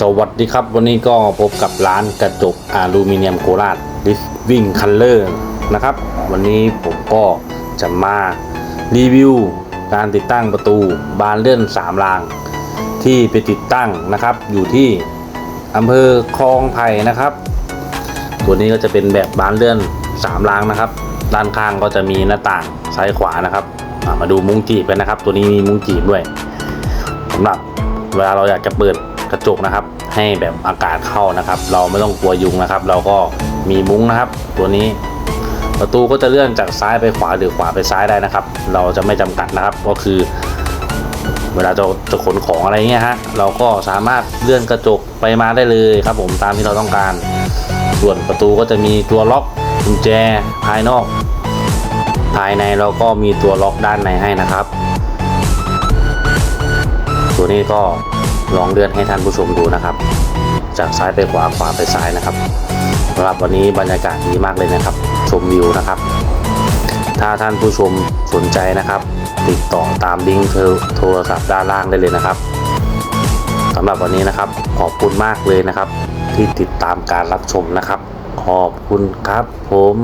สวัสดีครับ วันนี้ก็พบกับร้านกระจกอลูมิเนียมโคราช Living Color นะครับ วันนี้ผมก็จะมารีวิวการติดตั้งประตูบานเลื่อนสามราง ที่ไปติดตั้งนะครับ อยู่ที่อำเภอคลองไผ่นะครับ ตัวนี้ก็จะเป็นแบบบานเลื่อนสามรางนะครับ ด้านข้างก็จะมีหน้าต่างซ้ายขวานะครับมาดูมุ้งจีบกันนะครับ ตัวนี้มีมุ้งจีบด้วยสำหรับเวลาเราอยากจะเปิด กระจกนะครับ ให้แบบอากาศเข้านะครับ เราไม่ต้องกลัวยุงนะครับ เราก็มีมุ้งนะครับ ตัวนี้ประตูก็จะเลื่อนจากซ้ายไปขวาหรือขวาไปซ้ายได้นะครับ เราจะไม่จำกัดนะครับ ก็คือ เวลาจะจะขนของอะไรเงี้ยฮะเราก็สามารถเลื่อนกระจกไปมาได้เลยครับ ผมตามที่เราต้องการ ส่วนประตูก็จะมีตัวล็อกกุญแจภายนอก ภายในเราก็มีตัวล็อกด้านในให้นะครับ ตัวนี้ก็ ลองเลื่อนให้ท่านผู้ชมดูนะครับ จากซ้ายไปขวาขวาไปซ้ายนะครับสำหรับวันนี้บรรยากาศดีมากเลยนะครับ ชมวิวนะครับ ถ้าท่านผู้ชมสนใจนะครับ ติดต่อตามลิงก์โทรศัพท์ด้านล่างได้เลยนะครับสำหรับวันนี้นะครับ ขอบคุณมากเลยนะครับ ที่ติดตามการรับชมนะครับ ขอบคุณครับผม